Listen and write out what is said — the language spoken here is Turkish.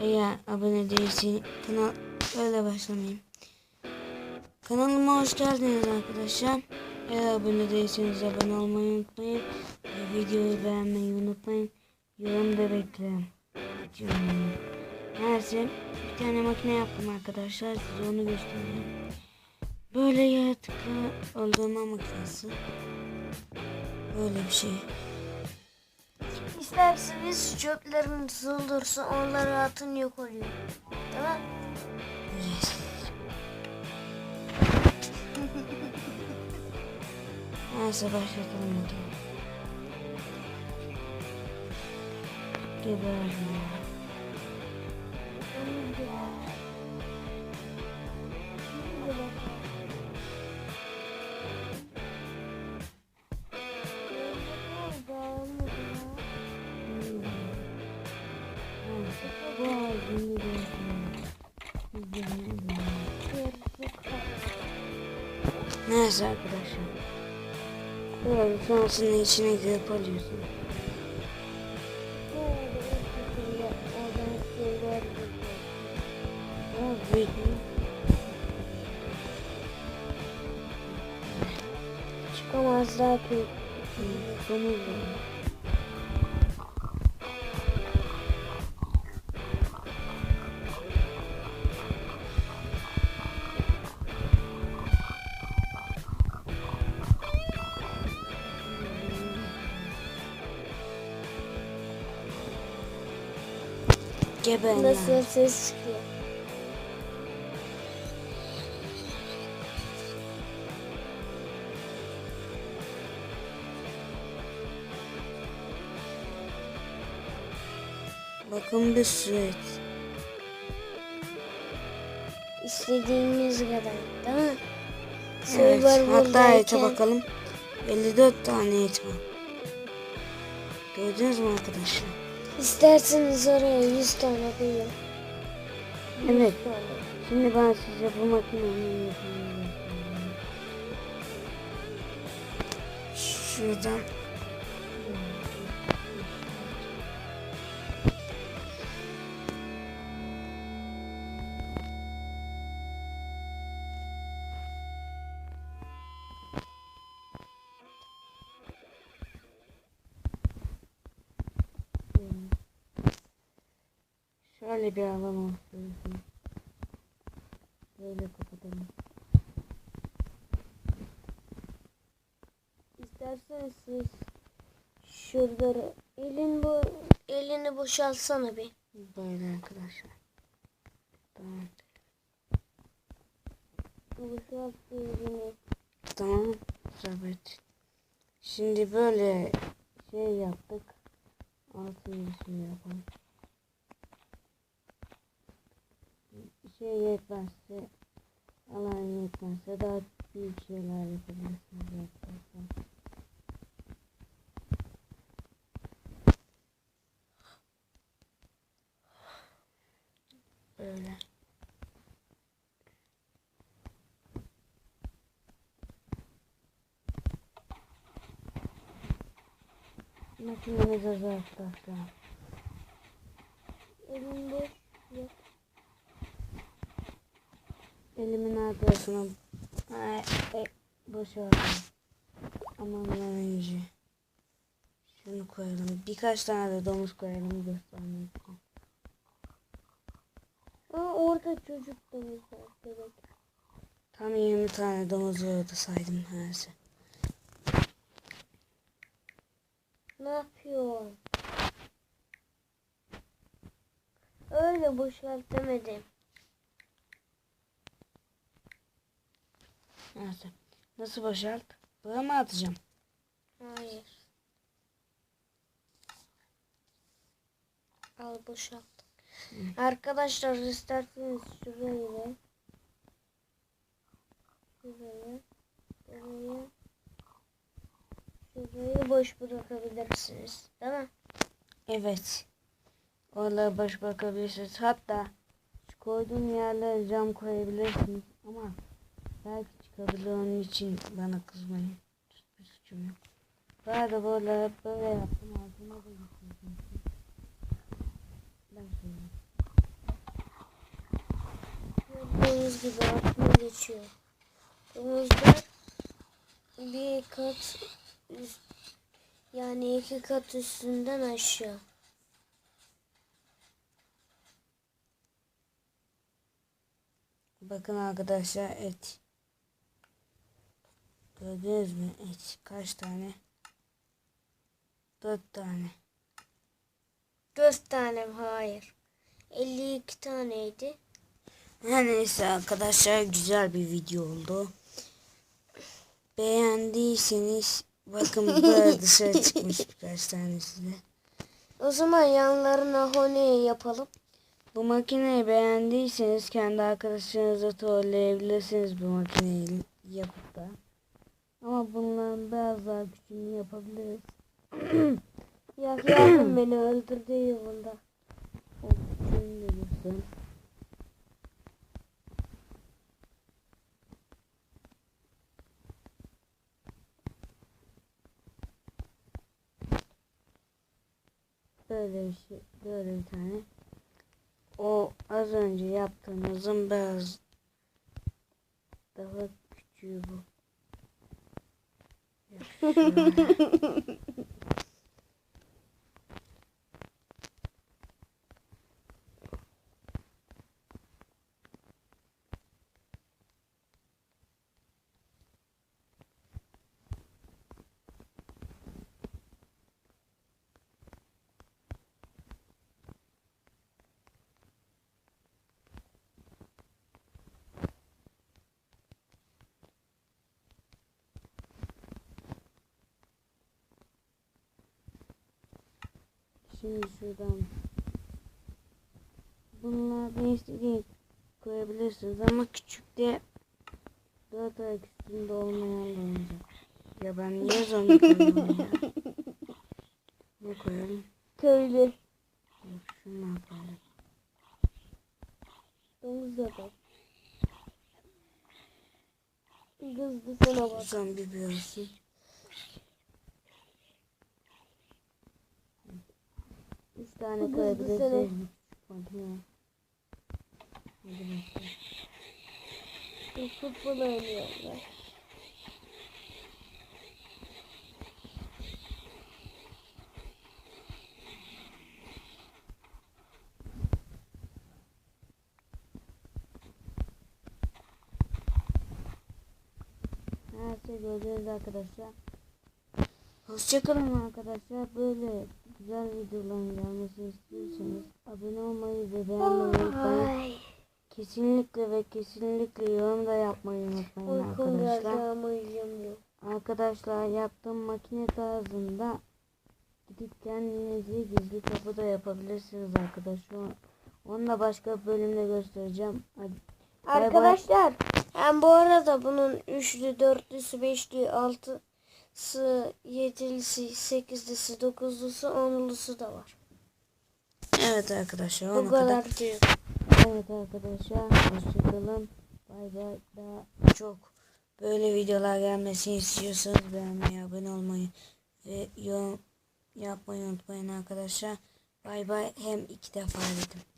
Eğer abone değilseniz kanal öyle başlamayayım. Kanalıma hoş geldiniz arkadaşlar. Eğer abone değilseniz abone olmayı unutmayın. Ve videoyu beğenmeyi unutmayın. Yorum da beklerim. Neyse bir tane makine yaptım arkadaşlar. Size onu göstereyim. Böyle yaratıklı öldürme makinesi. Böyle bir şey. İsterseniz çöpleriniz olursa onları atın yok oluyor. Tamam. Yes. Neyse başlatalım hadi. Geber ya. Neyse arkadaşlar. Böyle sonrasında içine girip alıyorsun. Çıkamazlar ki. Domuz var. Geber Nasıl ses çıkıyor. Bakın bir süreç. İstediğimiz kadar. Değil mi? Evet. Server Hatta ete bakalım. 54 tane et var. Gördünüz mü arkadaşlar? İsterseniz oraya 100 tane koyun. Evet. Şimdi ben size bu makinenin yapımını. Şuradan Şöyle bir alan olsun. Böyle kapatalım. İsterseniz siz şurada elin bu elini boşaltsana bir. Böyle arkadaşlar. Tamam. Boşalt. Tamam. Evet. Şimdi böyle şey yaptık. Altını şey yapalım. Şey yetmezse alan yetmezse daha büyük şeyler yapabilirsiniz arkadaşlar. Böyle. Makinemiz arkadaşlar. Elin boş. Yok. Elimin arkasına e, boşaldım. Ama ondan önce şunu koyalım. Birkaç tane de domuz koyalım göstermek için. Aa, orada çocuk da var. Bebek. Tam 20 tane domuz vardı saydım herse. Ne yapıyor? Öyle boşalt demedim. Neyse. Nasıl boşalt? Buraya mı atacağım? Hayır. Al boşalt. Arkadaşlar isterseniz şurayı şurayı şurayı şurayı boş bırakabilirsiniz. Değil mi? Evet. Oralara boş bakabilirsiniz. Hatta şu koyduğum yerlere cam koyabilirsiniz. Ama belki çıkabilir onun için bana kızmayın. Hiçbir suçum yok. Bu arada böyle hep böyle yaptım. Altına da gittim. Ben şöyle. gördüğünüz gibi aklıma geçiyor. Domuzlar bir kat üst, yani iki kat üstünden aşağı. Bakın arkadaşlar et. Gördünüz mü et kaç tane? Dört tane. Dört tane mi? hayır. 52 taneydi. Her neyse arkadaşlar güzel bir video oldu. Beğendiyseniz bakın böyle dışarı çıkmış birkaç tanesi de. O zaman yanlarına hone yapalım. Bu makineyi beğendiyseniz kendi arkadaşlarınızla trolleyebilirsiniz bu makineyi yapıp da. Ama bunların biraz daha küçüğünü yapabiliriz. Ya yardım beni öldürdü yolunda. O küçüğünü de. Böyle bir şey, böyle bir tane. O az önce yaptığımızın biraz daha küçüğü bu. Yok, Şimdi şuradan bunlardan istediğin koyabilirsiniz ama küçük de dört ayak üstünde olmayan da olacak. Ya ben niye zombi koyuyorum ya? Ne koyalım? Köylü. Yok, Şundan koyalım. Domuz da bak. Kızdı sana bak. Zombi bir olsun. Üç tane bakalım. Futbol oynuyorlar. Her şey gördüğünüz arkadaşlar. Hoşçakalın arkadaşlar. Böyle güzel videoların gelmesini istiyorsanız abone olmayı ve beğenmeyi unutmayın. Ay. Kesinlikle ve kesinlikle yorum da yapmayı unutmayın arkadaşlar. Arkadaşlar yaptığım makine tarzında gidip kendinizi gizli kapı da yapabilirsiniz arkadaşlar. Onu da başka bir bölümde göstereceğim. Hadi. Arkadaşlar ben bu arada bunun üçlü, dörtlüsü, beşli, altısı, yedilisi, sekizlisi, dokuzlusu, onlusu da var. Evet arkadaşlar. Bu kadar diyor. Evet arkadaşlar. Hoşçakalın. Bay bay. Daha çok böyle videolar gelmesini istiyorsanız beğenmeyi, abone olmayı ve yorum yapmayı unutmayın arkadaşlar. Bay bay. Hem iki defa dedim.